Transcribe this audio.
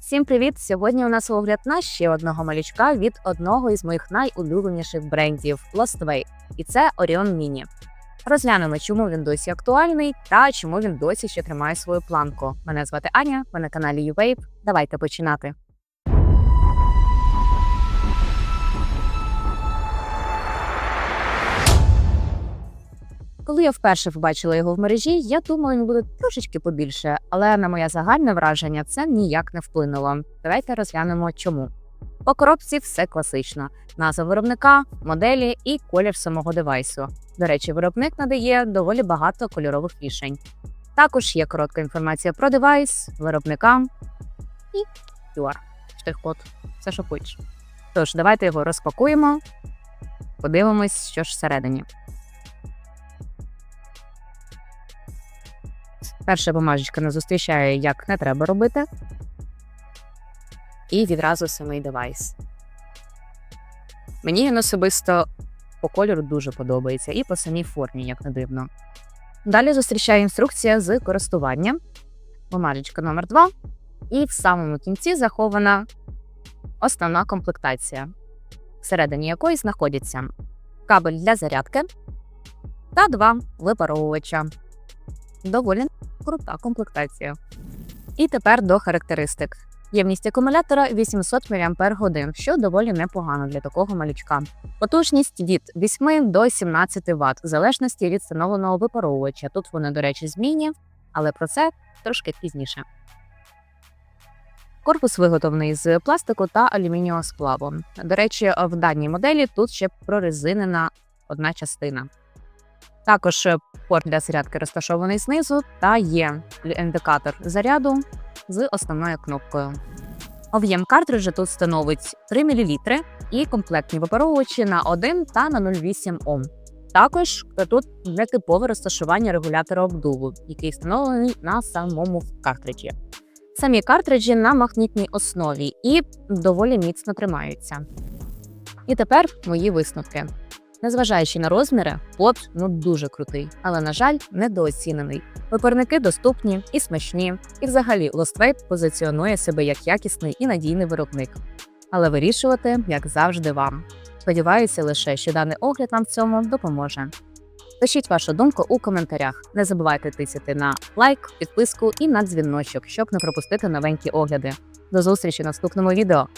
Всім привіт! Сьогодні у нас огляд на ще одного малючка від одного із моїх найулюбленіших брендів Lostway. І це Orion Mini. Розглянемо, чому він досі актуальний та чому він досі ще тримає свою планку. Мене звати Аня, ви на каналі UVape. Давайте починати. Коли я вперше побачила його в мережі, я думала, він буде трошечки побільше, але на моє загальне враження це ніяк не вплинуло. Давайте розглянемо чому. По коробці все класично: назва виробника, моделі і колір самого девайсу. До речі, виробник надає доволі багато кольорових рішень. Також є коротка інформація про девайс, виробника і QR, штрих-код, все, що хочеш. Тож, давайте його розпакуємо, подивимось, що ж всередині. Перша бумажечка не зустрічає, як не треба робити. І відразу самий девайс. Мені він особисто по кольору дуже подобається і по самій формі, як не дивно. Далі зустрічає інструкція з користуванням, бумажечка номер 2 і в самому кінці захована основна комплектація, всередині якої знаходяться кабель для зарядки та два випаровувача. Доволі крута комплектація. І тепер до характеристик. Ємність акумулятора 800 мАч, що доволі непогано для такого малючка. Потужність від 8 до 17 Вт, в залежності від встановленого випаровувача. Тут вони, до речі, змінні, але про це трошки пізніше. Корпус виготовлений з пластику та алюмінієвого сплаву. До речі, в даній моделі тут ще прорезинена одна частина. Також порт для зарядки розташований знизу та є індикатор заряду з основною кнопкою. Об'єм картриджа тут становить 3 мл і комплектні випаровувачі на 1 та на 0,8 Ом. Також тут нетипове розташування регулятора обдуву, який встановлений на самому картриджі. Самі картриджі на магнітній основі і доволі міцно тримаються. І тепер мої висновки. Незважаючи на розміри, плод ну дуже крутий, але, на жаль, недооцінений. Випарники доступні і смачні, і взагалі Lostwave позиціонує себе як якісний і надійний виробник. Але вирішувати, як завжди, вам. Сподіваюся лише, що даний огляд нам в цьому допоможе. Пишіть вашу думку у коментарях. Не забувайте тисяти на лайк, підписку і на дзвіночок, щоб не пропустити новенькі огляди. До зустрічі в наступному відео.